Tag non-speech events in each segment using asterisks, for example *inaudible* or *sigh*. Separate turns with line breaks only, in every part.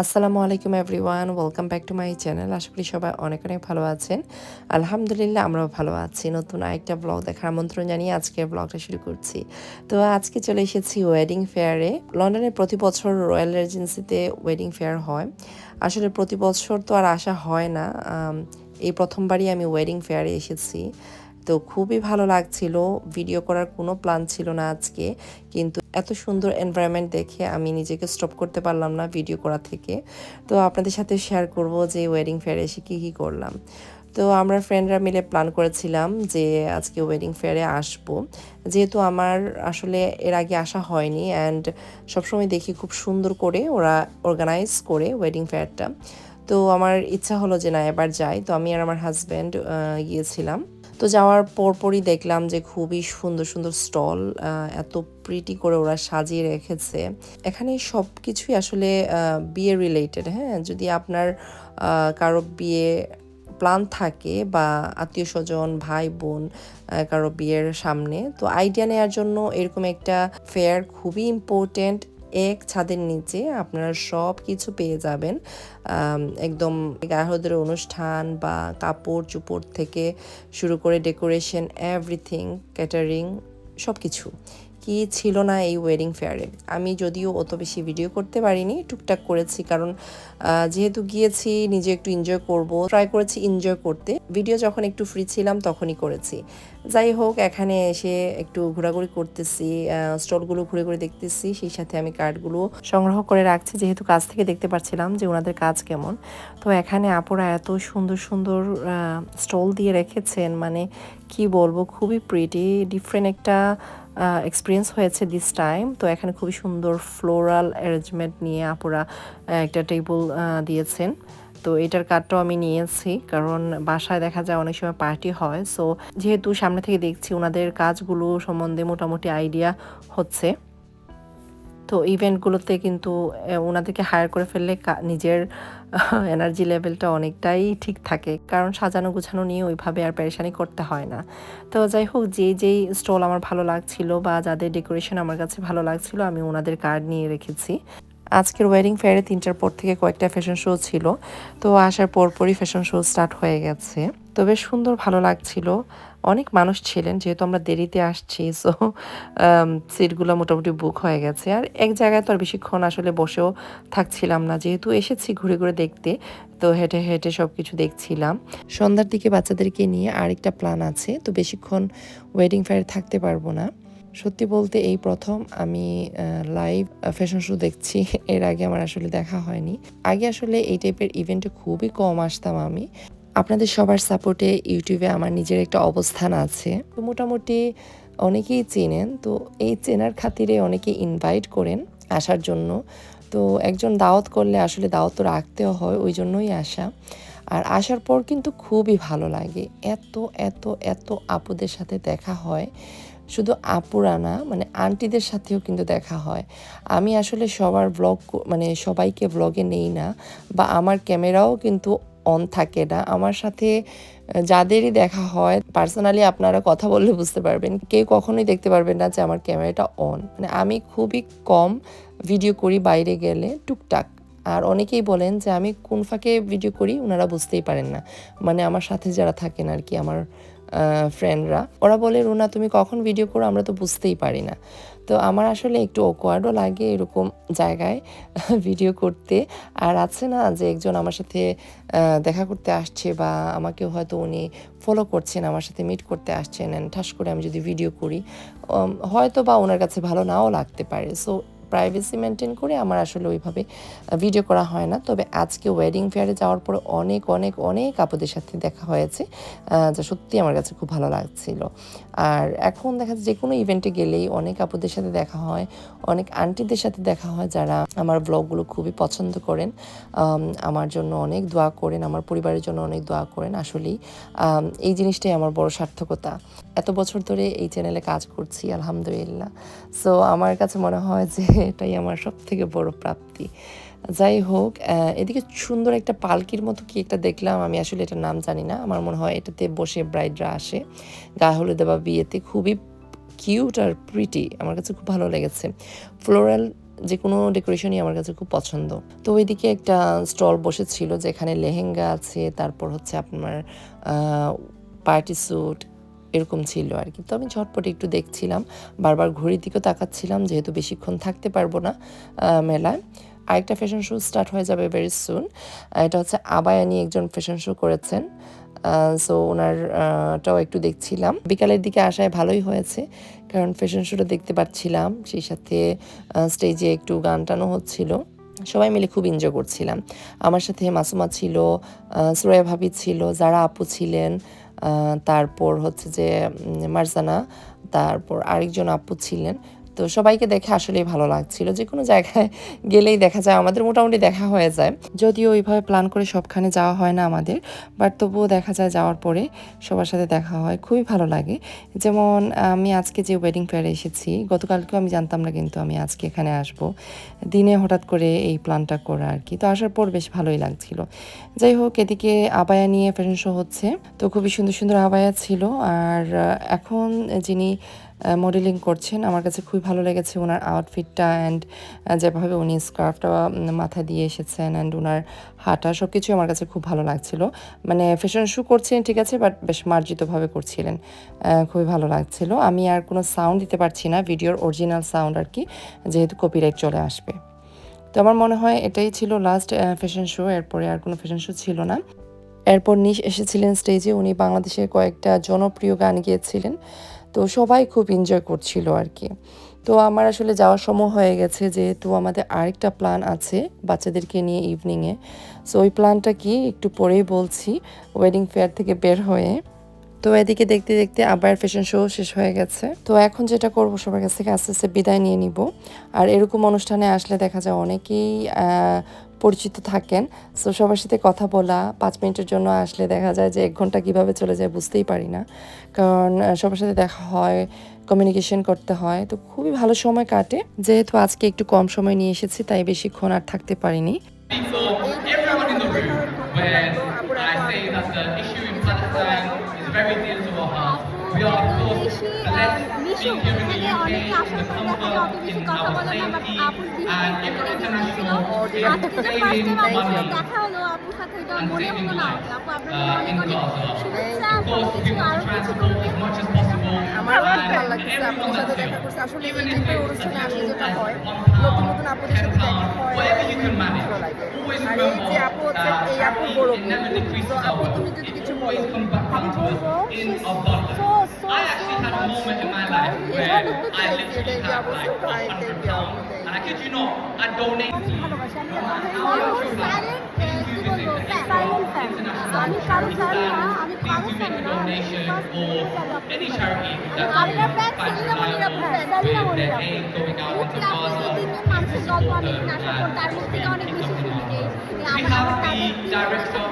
আসসালামু আলাইকুম everyone, welcome back to my channel. আশা করি সবাই অনেক অনেক ভালো আছেন। আলহামদুলিল্লাহ, আমরাও ভালো আছি। নতুন আরেকটা ব্লগ দেখার আমন্ত্রণ জানিয়ে আজকে ব্লগটা শুরু করছি। তো আজকে চলে এসেছি ওয়েডিং ফেয়ারে লন্ডনে প্রতি বছর রয়্যাল রেজেন্সিতে ওয়েডিং ফেয়ার হয়। আসলে প্রতি বছর তো আর আসা হয় না। এই প্রথমবারই আমি ওয়েডিং ফেয়ারে এসেছি। তো খুবই ভালো লাগছিল। ভিডিও করার কোনো প্ল্যান ছিল না আজকে। কিন্তু এত সুন্দর এনভায়রনমেন্ট দেখে আমি নিজেকে স্টপ করতে পারলাম না ভিডিও করা থেকে। তো আপনাদের সাথে শেয়ার করব যে ওয়েডিং ফেয়ারে এসে কী কী করলাম। তো আমরা ফ্রেন্ডরা মিলে প্ল্যান করেছিলাম যে আজকে ওয়েডিং ফেয়ারে আসব। যেহেতু আমার আসলে এর আগে আসা হয়নি অ্যান্ড সবসময় দেখি খুব সুন্দর করে ওরা অর্গানাইজ করে ওয়েডিং ফেয়ারটা তো আমার ইচ্ছা হলো যে না, এবার যাই। তো আমি আর আমার হাজব্যান্ড গিয়েছিলাম। তো যাওয়ার পরপরই দেখলাম যে খুবই সুন্দর সুন্দর স্টল এত প্রিটি করে ওরা সাজিয়ে রেখেছে। এখানে সব কিছুই আসলে বিয়ে রিলেটেড হ্যাঁ? যদি আপনার কারও বিয়ে প্ল্যান থাকে বা আত্মীয় স্বজন, ভাই, বোন কারও বিয়ের সামনে, তো আইডিয়া নেওয়ার জন্য এরকম একটা ফেয়ার খুবই ইম্পর্টেন্ট এক ছাদের নিচে আপনারা সব কিছু পেয়ে যাবেন। একদম গায়হদের অনুষ্ঠান বা কাপড় চুপড় থেকে শুরু করে ডেকোরেশন এভরিথিং ক্যাটারিং সব কিছু কি ছিল না এই ওয়েডিং ফেয়ারে আমি যদিও অত বেশি ভিডিও করতে পারিনি, টুকটাক করেছি কারণ যেহেতু গিয়েছি, নিজে একটু এনজয় করব ট্রাই করেছি এনজয় করতে। ভিডিও যখন একটু ফ্রি ছিলাম, তখনই করেছি। যাই হোক, এখানে এসে একটু ঘোরাঘুরি করতেছি স্টলগুলো ঘুরে ঘুরে দেখতেছি, সেই সাথে আমি কার্ডগুলো সংগ্রহ করে রাখছি, যেহেতু কাজ থেকে দেখতে পাচ্ছিলাম যে ওনাদের কাজ কেমন। তো এখানে আপুরা এত সুন্দর সুন্দর স্টল দিয়ে রেখেছেন মানে কি বলব, খুবই প্রিটি ডিফারেন্ট একটা এক্সপিরিয়েন্স হয়েছে দিস টাইম তো এখানে খুবই সুন্দর ফ্লোরাল অ্যারেঞ্জমেন্ট নিয়ে আপুরা একটা টেবিল দিয়েছেন। তো এটার কার্ডটাও আমি নিয়েছি, কারণ বাসায় দেখা যায় অনেক সময় পার্টি হয়। সো যেহেতু সামনে থেকে দেখছি ওনাদের কাজগুলো সম্বন্ধে মোটামুটি আইডিয়া হচ্ছে। তো ইভেন্টগুলোতে কিন্তু ওনাদেরকে হায়ার করে ফেললে নিজের *laughs* এনার্জি লেভেলটা অনেকটাই ঠিক থাকে। কারণ সাজানো গুছানো নিয়ে ওইভাবে আর পেরেশানি করতে হয় না। তো যাই হোক, যে যেই স্টল আমার ভালো লাগছিল বা যাদের ডেকোরেশন আমার কাছে ভালো লাগছিল, আমি ওনাদের কার্ড নিয়ে রেখেছি। আজকের ওয়েডিং ফেয়ারে তিনটার পর থেকে কয়েকটা ফ্যাশন শো ছিল। তো আসার পরপরই ফ্যাশন শো স্টার্ট হয়ে গেছে। তো বেশ সুন্দর, ভালো লাগছিল। অনেক মানুষ ছিলেন, যেহেতু আমরা দেরিতে আসছি সো সিটগুলো মোটামুটি বুক হয়ে গেছে। আর এক জায়গায় তো আর বেশিক্ষণ আসলে বসেও থাকছিলাম না। যেহেতু এসেছি ঘুরে ঘুরে দেখতে, তো হেঁটে হেঁটে সব কিছু দেখছিলাম। সন্ধ্যার দিকে বাচ্চাদেরকে নিয়ে আরেকটা প্ল্যান আছে, তো বেশিক্ষণ ওয়েডিং ফেয়ারে থাকতে পারব না। সত্যি বলতে এই প্রথম আমি লাইভ ফ্যাশন শো দেখছি, *laughs* এর আগে আমার আসলে দেখা হয়নি। আগে আসলে এই টাইপের ইভেন্টে খুবই কম আসতাম আমি। আপনাদের সবার সাপোর্টে ইউটিউবে আমার নিজের একটা অবস্থান আছে। তো মোটামুটি অনেকেই চেনেন, তো এই চেনার খাতিরে অনেকে ইনভাইট করেন আসার জন্য। তো একজন দাওয়াত করলে আসলে দাওয়াত তো রাখতেও হয়, ওই জন্যই আসা। আর আসার পর কিন্তু খুবই ভালো লাগে। এত এত এত আপুদের সাথে দেখা হয় শুধু আপুরা না মানে আন্টিদের সাথেও কিন্তু দেখা হয়। আমি আসলে সবার ব্লগ মানে সবাইকে ব্লগে নেই না, বা আমার ক্যামেরাও কিন্তু অন থাকে না। আমার সাথে যাদেরই দেখা হয় পার্সোনালি আপনারা কথা বললে বুঝতে পারবেন। কেউ কখনোই দেখতে পারবেন না যে আমার ক্যামেরাটা অন মানে আমি খুবই কম ভিডিও করি বাইরে গেলে, টুকটাক। আর অনেকেই বলেন যে আমি কোন ফাঁকে ভিডিও করি ওনারা বুঝতেই পারেন না। মানে আমার সাথে যারা থাকেন আর কি, আমার ফ্রেন্ডরা ওরা বলে, রুনা, তুমি কখন ভিডিও করো? আমরা তো বুঝতেই পারি না। তো আমার আসলে একটু অকওয়ার্ডও লাগে এরকম জায়গায় *laughs* ভিডিও করতে। আর আছে না যে, একজন আমার সাথে দেখা করতে আসছে বা আমাকে হয়তো উনি ফলো করছেন, আমার সাথে মিট করতে আসছেন অ্যান্ড ঠাস করে আমি যদি ভিডিও করি হয়তো বা ওনার কাছে ভালো নাও লাগতে পারে। সো প্রাইভেসি মেনটেন করে আমার আসলে ওইভাবে ভিডিও করা হয় না। তবে আজকে ওয়েডিং ফেয়ারে যাওয়ার পরে অনেক অনেক অনেক আপুদের সাথে দেখা হয়েছে যা সত্যি আমার কাছে খুব ভালো লাগছিল। আর এখন দেখা যাচ্ছে যে কোনো ইভেন্টে গেলেই অনেক আপুদের সাথে দেখা হয়, অনেক আন্টিদের সাথে দেখা হয় যারা আমার ব্লগগুলো খুবই পছন্দ করেন। আমার জন্য অনেক দোয়া করেন, আমার পরিবারের জন্য অনেক দোয়া করেন আসলেই। এই জিনিসটাই আমার বড় সার্থকতা। এত বছর ধরে এই চ্যানেলে কাজ করছি, আলহামদুলিল্লাহ। সো আমার কাছে মনে হয় যে এটাই আমার সব থেকে বড় প্রাপ্তি। যাই হোক এদিকে সুন্দর একটা পালকির মতো কি একটা দেখলাম, আমি আসলে এটার নাম জানি না। আমার মনে হয় এটাতে বসে ব্রাইডরা আসে। গায়ে হলুদে বা বিয়েতে খুবই কিউট আর প্রিটি আমার কাছে খুব ভালো লেগেছে। ফ্লোরাল যে কোনো ডেকোরেশনই আমার কাছে খুব পছন্দ। তো ওইদিকে একটা স্টল বসেছিল যেখানে লেহেঙ্গা আছে, তারপর হচ্ছে আপনার পার্টি স্যুট এরকম ছিল আর কি তো আমি ঝটপট একটু দেখছিলাম, বারবার ঘড়ির দিকেও তাকাচ্ছিলাম, যেহেতু বেশিক্ষণ থাকতে পারব না মেলায়। আরেকটা ফ্যাশন শো স্টার্ট হয়ে যাবে ভেরি সুন এটা হচ্ছে আবায়া নিয়ে একজন ফ্যাশন শো করেছেন। সো ওনার আহ, টাও একটু দেখছিলাম। বিকালের দিকে আসায় ভালোই হয়েছে কারণ ফ্যাশন শোটা দেখতে পাচ্ছিলাম। সেই সাথে স্টেজে একটু গান টানও হচ্ছিল। সবাই মিলে খুব এনজয় করছিলাম। আমার সাথে মাসুমা ছিল সুরাইয়া ভাবি ছিল যারা আপু ছিলেন তারপর হচ্ছে যে মারজানা তারপর আরেকজন আপু ছিলেন। তো সবাইকে দেখে আসলেই ভালো লাগছিল। যে কোনো জায়গায় গেলেই দেখা যায়, আমাদের মোটামুটি দেখা হয়ে যায়। যদিও ওইভাবে প্ল্যান করে সবখানে যাওয়া হয় না আমাদের বাট তবুও দেখা যায় যাওয়ার পরে সবার সাথে দেখা হয়, খুবই ভালো লাগে। যেমন, আমি আজকে যে ওয়েডিং ফেয়ারে এসেছি, গতকালকেও আমি জানতাম না কিন্তু আমি আজকে এখানে আসব। দিনে হঠাৎ করে এই প্ল্যানটা করা আর কি। তো আসার পর বেশ ভালোই লাগছিল। যাই হোক, এদিকে আবায়া নিয়ে ফ্যাশন শো হচ্ছে। তো খুবই সুন্দর সুন্দর আবায়া ছিল। আর এখন যিনি মডেলিং করছেন। আমার কাছে খুবই ভালো লেগেছে ওনার আউটফিটটা অ্যান্ড যেভাবে উনি স্কার্ফটা মাথা দিয়ে এসেছেন অ্যান্ড ওনার হাঁটা সব কিছুই আমার কাছে খুব ভালো লাগছিল। মানে ফ্যাশন শো করছিলেন ঠিক আছে বাট বেশ মার্জিতভাবে করছিলেন। খুবই ভালো লাগছিল। আমি আর কোনো সাউন্ড দিতে পারছি না ভিডিওর অরিজিনাল সাউন্ড আর কি, যেহেতু কপিরাইট চলে আসবে। তো আমার মনে হয় এটাই ছিল লাস্ট ফ্যাশন শো এরপরে আর কোনো ফ্যাশন শো ছিল না। এরপর নিশ এসেছিলেন স্টেজে উনি বাংলাদেশের কয়েকটা জনপ্রিয় গান গিয়েছিলেন। তো সবাই খুব এনজয় করছিল আর কি তো আমার আসলে যাওয়ার সময় হয়ে গেছে যেহেতু আমাদের আরেকটা প্ল্যান আছে বাচ্চাদেরকে নিয়ে ইভিনিংয়ে সো ওই প্ল্যানটা কি একটু পরেই বলছি ওয়েডিং ফেয়ার থেকে বের হয়ে। তো এদিকে দেখতে দেখতে আবার ফ্যাশন শো শেষ হয়ে গেছে। তো এখন যেটা করব সবার কাছ থেকে আস্তে আস্তে বিদায় নিয়ে নিব। আর এরকম অনুষ্ঠানে আসলে দেখা যায় অনেকেই পরিচিত থাকেন সো সবার সাথে কথা বলা, পাঁচ মিনিটের জন্য আসলে দেখা যায় যে এক ঘণ্টা কীভাবে চলে যায় বুঝতেই পারি না। কারণ সবার সাথে দেখা হয় কমিউনিকেশন করতে হয়, তো খুবই ভালো সময় কাটে। যেহেতু আজকে একটু কম সময় নিয়ে এসেছি, তাই বেশিক্ষণ আর থাকতে পারিনি।
দেখা হলো আপুর সাথে এটা মনে হলো না আপু
uh,
অনেক অনেক. শুভেচ্ছা কিছু
আরও
কিছু.
আমার অনেক ভালো লাগছে আপনার সাথে
that's
দেখা
here,
করছে আসলে এই টাইপের অনুষ্ঠানে যেটা হয় নতুন নতুন আপুদের সাথে দেখা হয়. ভালো লাগে আর এই যে আপু হচ্ছে এই বড় তো আপু
our
তুমি. যদি
always
বলো
comes back down to us in abundance.
so so
I actually had a moment in my life where I literally had like a hundred pounds, and I kid you not, I donated to you.
ভালোবাসি আমি silent কি বলবো silent fan আমি কারো fan না আমি কারো
Please do
fan
make a
না
donation for any charity that
আরেকটা
you
fan
find
Selina Monira
reliable
fan Selina
with
Monira
their aid going out into
মুক্তি আপনি
Gaza.
যে তিনজন মানুষের গল্প আমি এখানে আসার পর তার মুখ থেকে অনেক বেশি শুনি যে
We
আমার
have
তাদের
the
তিনজনকে
director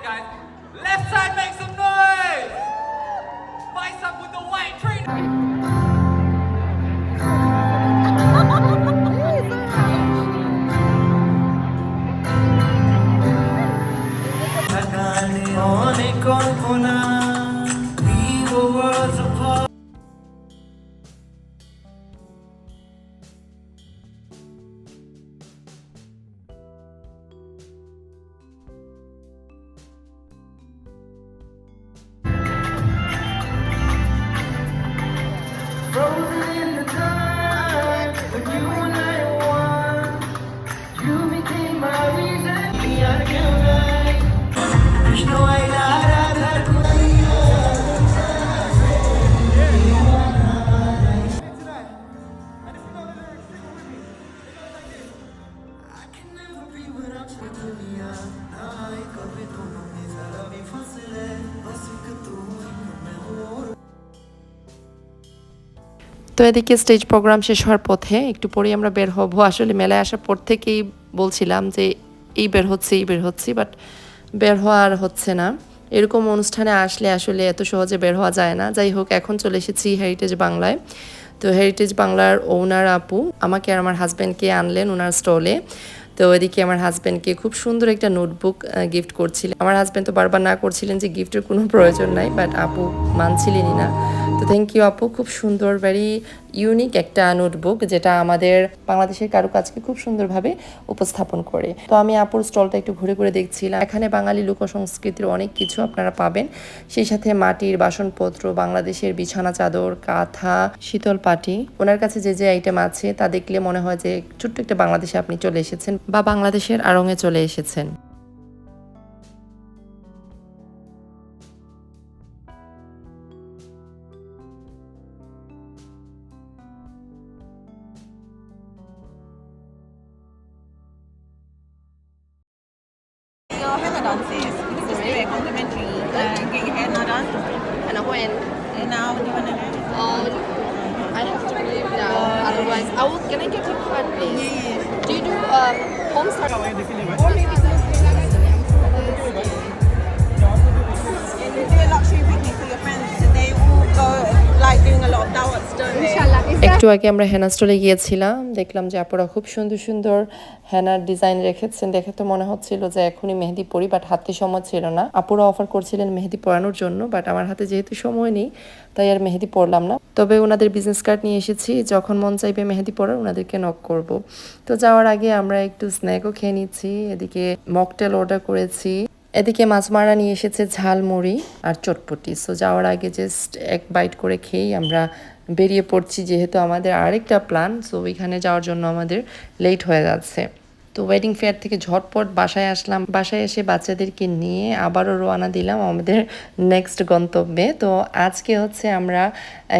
guys. Left side, make some noise! Bicep with the white
train. এদিকে স্টেজ প্রোগ্রাম শেষ হওয়ার পথে একটু পরেই আমরা বের হব। আসলে মেলায় আসার পর থেকেই বলছিলাম যে, এই বের হচ্ছে, এই বের হচ্ছি বাট বের হওয়া আর হচ্ছে না। এরকম অনুষ্ঠানে আসলে আসলে এত সহজে বের হওয়া যায় না। যাই হোক, এখন চলে এসেছি হেরিটেজ বাংলায়। তো হেরিটেজ বাংলার ওনার আপু আমাকে আর আমার হাজব্যান্ডকে আনলেন ওনার স্টলে তো ওইদিকে আমার হাজব্যান্ডকে খুব সুন্দর একটা নোটবুক গিফট করছিলেন। আমার হাজব্যান্ড তো বারবার না করছিলেন যে গিফটের কোনো প্রয়োজন নাই বাট আপু মানছিলেনই না। তো থ্যাংক ইউ আপু, খুব সুন্দর ভেরি ইউনিক একটা নোটবুক যেটা আমাদের বাংলাদেশের কারুকাজকে খুব সুন্দরভাবে উপস্থাপন করে। তো আমি আপুর স্টলটা একটু ঘুরে ঘুরে দেখছিলাম। এখানে বাঙালি লোক সংস্কৃতির অনেক কিছু আপনারা পাবেন। সেই সাথে মাটির বাসনপত্র, বাংলাদেশের বিছানা চাদর, কাঁথা, শীতল পাটি। ওনার কাছে যে যে আইটেম আছে তা দেখলে মনে হয় যে ছোট্ট একটা বাংলাদেশে আপনি চলে এসেছেন বা বাংলাদেশের আড়ঙে চলে এসেছেন। And
now, do you want to do it?
I have to leave now, otherwise I will. Can I get a card, please? Do you do um, home start? একটু আগে আমরা হেনা স্টলে গিয়েছিলাম দেখলাম যে আপুরা খুব সুন্দর সুন্দর হেনার ডিজাইন রেখেছেন। দেখে তো মনে হচ্ছিল যে এখনই মেহেদি পরি বাট হাতে সময় ছিল না। আপুরা অফার করছিলেন মেহেদি পরানোর জন্য বাট আমার হাতে যেহেতু সময় নেই তাই আর মেহেদি পরলাম না। তবে ওনাদের বিজনেস কার্ড নিয়ে এসেছি যখন মন চাইবে মেহেদি পরার ওনাদেরকে নক করব। তো যাওয়ার আগে আমরা একটু স্ন্যাকও খেয়ে নিচ্ছি এদিকে মকটেল অর্ডার করেছি। এদিকে মাছ মারা নিয়ে এসেছে ঝালমুড়ি আর চটপটি। সো যাওয়ার আগে জাস্ট এক বাইট করে খেয়েই আমরা বেরিয়ে পড়ছি, যেহেতু আমাদের আরেকটা প্ল্যান সো ওইখানে যাওয়ার জন্য আমাদের লেট হয়ে যাচ্ছে। তো ওয়েডিং ফেয়ার থেকে ঝটপট বাসায় আসলাম। বাসায় এসে বাচ্চাদেরকে নিয়ে আবারও রওনা দিলাম আমাদের নেক্সট গন্তব্যে। তো আজকে হচ্ছে আমরা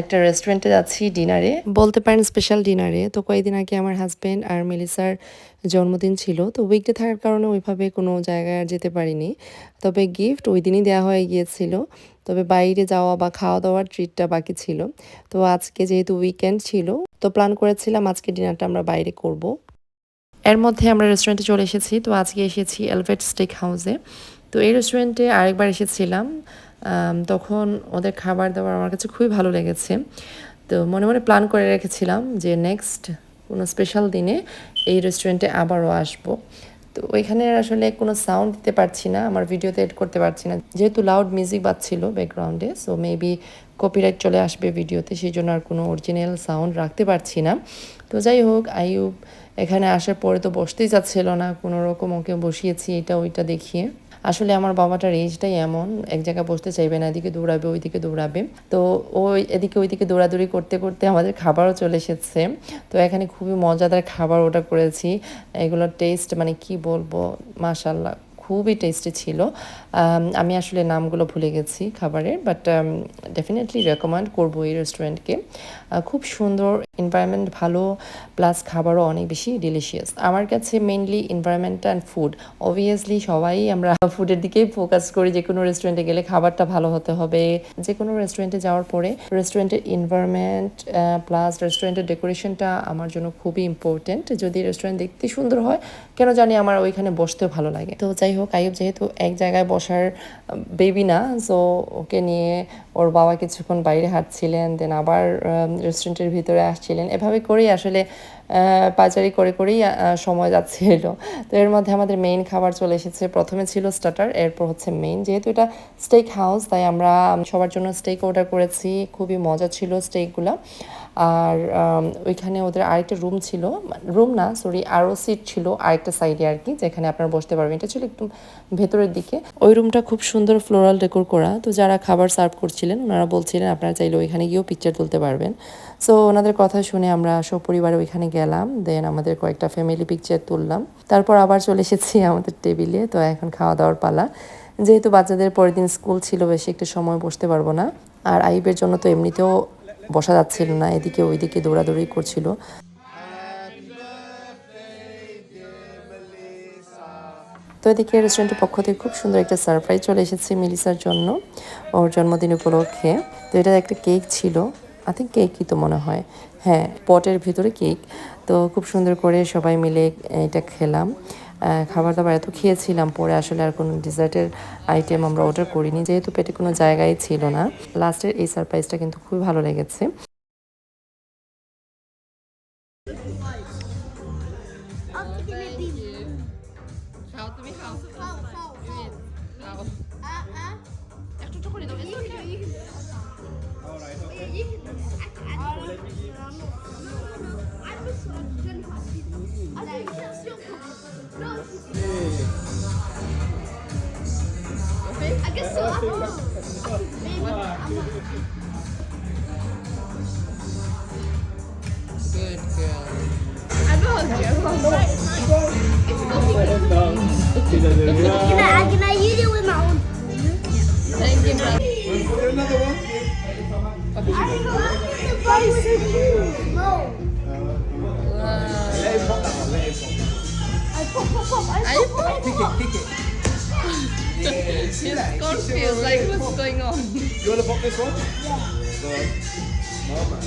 একটা রেস্টুরেন্টে যাচ্ছি ডিনারে বলতে পারেন স্পেশাল ডিনারে তো কয়েকদিন আগে আমার হাজব্যান্ড আর মেলিসার জন্মদিন ছিল। তো উইকডে থাকার কারণে ওইভাবে কোনো জায়গায় যেতে পারিনি। তবে গিফট ওই দিনই দেওয়া হয়ে গিয়েছিল। তবে বাইরে যাওয়া বা খাওয়া দাওয়ার ট্রিটটা বাকি ছিল। তো আজকে যেহেতু উইকেন্ড ছিল, তো প্ল্যান করেছিলাম আজকে ডিনারটা আমরা বাইরে করব। এর মধ্যে আমরা রেস্টুরেন্টে চলে এসেছি, তো আজকে এসেছি এলভেট স্টেক হাউসে তো এই রেস্টুরেন্টে আরেকবার এসেছিলাম তখন ওদের খাবার দাবার আমার কাছে খুবই ভালো লেগেছে। তো মনে মনে প্ল্যান করে রেখেছিলাম যে নেক্সট কোনো স্পেশাল দিনে এই রেস্টুরেন্টে আবারও আসব। তো ওইখানে আসলে কোনো সাউন্ড দিতে পারছি না, আমার ভিডিওতে এড করতে পারছি না। যেহেতু লাউড মিউজিক বাজছিল ব্যাকগ্রাউন্ডে সো মেবি কপিরাইট চলে আসবে ভিডিওতে সেই জন্য আর কোনো অরিজিনাল সাউন্ড রাখতে পারছি না। তো যাই হোক, আইয়ুব এখানে আসার পরে তো বসতেই যাচ্ছিল না, কোনো রকম ওকে বসিয়েছি, এটা ওইটা দেখিয়ে। আসলে আমার বাবাটার এজটাই এমন, এক জায়গায় বসতে চাইবে না, এদিকে দৌড়াবে, ওইদিকে দৌড়াবে। তো ওই এদিকে ওইদিকে দৌড়াদৌড়ি করতে করতে আমাদের খাবারও চলে এসেছে। তো এখানে খুবই মজাদার খাবার অর্ডার করেছি। এগুলোর টেস্ট মানে কি বলব মাশাল্লাহ খুবই টেস্টি ছিল। আমি আসলে নামগুলো ভুলে গেছি খাবারের বাট ডেফিনেটলি রেকমেন্ড করব এই রেস্টুরেন্টকে খুব সুন্দর এনভায়রনমেন্ট ভালো প্লাস খাবারও অনেক বেশি ডিলিশিয়াস আমার কাছে mainly environment and food obviously সবাই আমরা ফুডের দিকেই ফোকাস করি। যে কোনো রেস্টুরেন্টে গেলে খাবারটা ভালো হতে হবে। যে কোনো রেস্টুরেন্টে যাওয়ার পরে রেস্টুরেন্টের এনভায়রনমেন্ট প্লাস রেস্টুরেন্টের ডেকোরেশনটা আমার জন্য খুবই ইম্পর্টেন্ট যদি রেস্টুরেন্ট দেখতে সুন্দর হয়, কেন জানি আমার ওইখানে বসতেও ভালো লাগে। তো যাই হোক আইব যেহেতু এক জায়গায় বসার বেবি না সো ওকে নিয়ে ওর বাবা কিছুক্ষণ বাইরে হাঁটছিলেন দেন আবার রেস্টুরেন্টের ভিতরে আসছিলেন। এভাবে করেই আসলে পাচারি করে করেই সময় যাচ্ছিল। তো এর মধ্যে আমাদের মেইন খাবার চলে এসেছে। প্রথমে ছিল স্টার্টার এরপর হচ্ছে মেইন যেহেতু এটা স্টেক হাউস তাই আমরা সবার জন্য স্টেক অর্ডার করেছি। খুবই মজা ছিল স্টেকগুলো আর ওইখানে ওদের আরেকটা রুম ছিল। রুম না সরি আরও সিট ছিল আরেকটা সাইডে আর কি, যেখানে আপনারা বসতে পারবেন। এটা ছিল একটু ভেতরের দিকে। ওই রুমটা খুব সুন্দর ফ্লোরাল ডেকোর করা। তো যারা খাবার সার্ভ করছিলেন, ওনারা বলছিলেন আপনারা চাইলে ওইখানে গিয়েও পিকচার তুলতে পারবেন। সো ওনাদের কথা শুনে আমরা সপরিবারে ওইখানে গেলাম। দেন আমাদের কয়েকটা ফ্যামিলি পিকচার তুললাম। তারপর আবার চলে এসেছি আমাদের টেবিলে তো এখন খাওয়া দাওয়ার পালা। যেহেতু বাচ্চাদের পরের দিন স্কুল ছিল, বেশি একটু সময় বসতে পারব না। আর আইবের জন্য তো এমনিতেও বসা যাচ্ছিল না, এদিকে ওইদিকে দৌড়াদৌড়ি করছিল। তো এদিকে রেস্টুরেন্টের পক্ষ থেকে খুব সুন্দর একটা সারপ্রাইজ চলে এসেছে মিলিসার জন্য, ওর জন্মদিন উপলক্ষে। তো এটা একটা কেক ছিল আই থিঙ্ক কেকই তো মনে হয়। হ্যাঁ পটের ভিতরে কেক। তো খুব সুন্দর করে সবাই মিলে এটা খেলাম। খাবার দাবার এত খেয়েছিলাম, পরে আসলে আর কোনো ডিজার্টের আইটেম আমরা অর্ডার করিনি, যেহেতু পেটে কোনো জায়গায় ছিল না। লাস্টের এই সারপ্রাইজটা কিন্তু খুবই ভালো লেগেছে।
I guess. I'm not.
Good girl.
To it. It's Can I, can I use it with my own?
Thank you.
Another one? I don't No. Wow. I Pick it, pick
it. Yes. Like what's going on?
You wanna pop this one?
Yeah.
Good. Mama.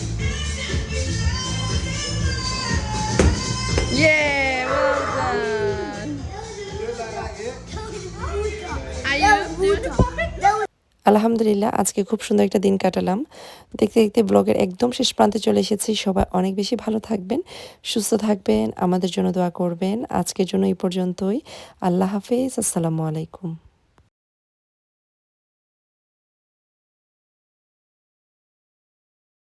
আলহামদুলিল্লাহ, আজকে খুব সুন্দর একটা দিন কাটালাম। দেখতে দেখতে ব্লগের একদম শেষ প্রান্তে চলে এসেছি। সবাই অনেক বেশি ভালো থাকবেন, সুস্থ থাকবেন, আমাদের জন্য দোয়া করবেন। আজকের জন্য এই পর্যন্তই। আল্লাহ হাফেজ, আসসালামু আলাইকুম।